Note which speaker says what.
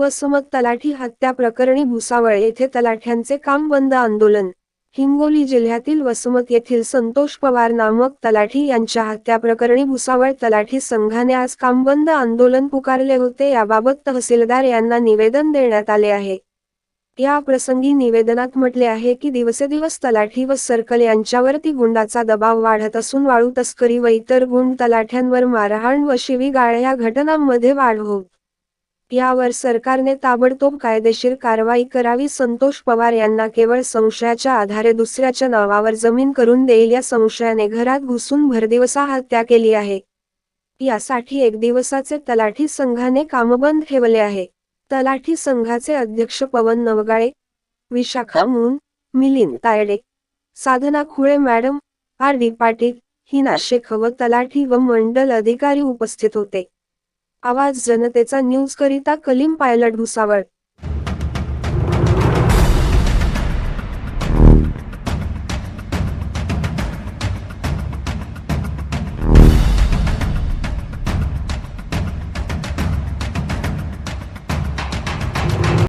Speaker 1: वसमत तलाठी हत्या प्रकरणी भुसावळ येथे तलाठ्यांचे काम बंद आंदोलन. हिंगोली जिल्ह्यातील वसमत येथील संतोष पवार नामक तलाठी यांच्या हत्या प्रकरणी भुसावळ तलाठी संघाने आज कामबंद आंदोलन पुकारले होते याबाबत तहसीलदार यांना निवेदन देण्यात आले आहे. या प्रसंगी निवेदनात म्हटले आहे की दिवसेदिवस तलाठी व सर्कल यांच्यावरती गुंडाचा दबाव वाढत असून वाळू तस्करी व इतर गुंड तलाठ्यांवर मारहाण व शिवीगाळ या घटनांमध्ये वाढ होत यावर सरकारने ताबडतोब कायदेशीर कारवाई करावी. संतोष पवार यांना केवळ संशयाच्या आधारे दुसऱ्याच्या नावावर जमीन करून देईल या संशयाने घरात घुसून भरदिवसा हत्या केली आहे. यासाठी एक दिवसाचे तलाठी संघाने कामबंद ठेवले आहे. तलाठी संघाचे अध्यक्ष Pawan Navgale Vishakha Moon Milind Tayde Sadhana Khule madam R D Patil Hina Shaikh व तलाठी व मंडल अधिकारी उपस्थित होते. आवाज जनतेचा न्यूज करिता कलीम पायलट भुसावळ.